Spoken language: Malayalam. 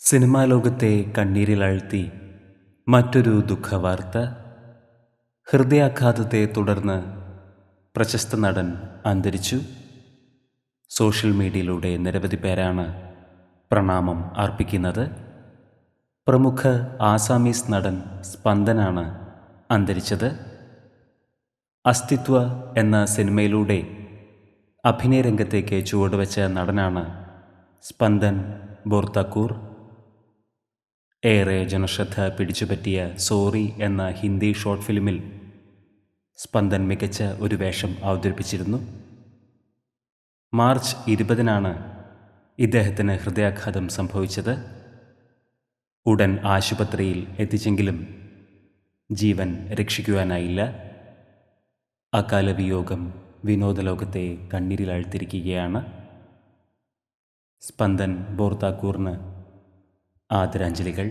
സിനിമാ ലോകത്തെ കണ്ണീരിലഴ്ത്തി മറ്റൊരു ദുഃഖവാർത്ത. ഹൃദയാഘാതത്തെ തുടർന്ന് പ്രശസ്ത നടൻ അന്തരിച്ചു. സോഷ്യൽ മീഡിയയിലൂടെ നിരവധി പേരാണ് പ്രണാമം അർപ്പിക്കുന്നത്. പ്രമുഖ ആസാമീസ് നടൻ സ്പന്ദനാണ് അന്തരിച്ചത്. അസ്തിത്വ എന്ന സിനിമയിലൂടെ അഭിനയ രംഗത്തേക്ക് ചുവടുവെച്ച നടനാണ് സ്പന്ദൻ ബോർത്താക്കൂർ. ഏറെ ജനശ്രദ്ധ പിടിച്ചുപറ്റിയ സോറി എന്ന ഹിന്ദി ഷോർട്ട് ഫിലിമിൽ സ്പന്ദൻ മികച്ച ഒരു വേഷം അവതരിപ്പിച്ചിരുന്നു. മാർച്ച് ഇരുപതിനാണ് ഇദ്ദേഹത്തിന് ഹൃദയാഘാതം സംഭവിച്ചത്. ഉടൻ ആശുപത്രിയിൽ എത്തിച്ചെങ്കിലും ജീവൻ രക്ഷിക്കുവാനായില്ല. അകാലവിയോഗം വിനോദലോകത്തെ കണ്ണീരിലാഴ്ത്തിരിക്കുകയാണ് സ്പന്ദൻ ബോർത്താക്കൂറിന് ആദരാഞ്ജലികൾ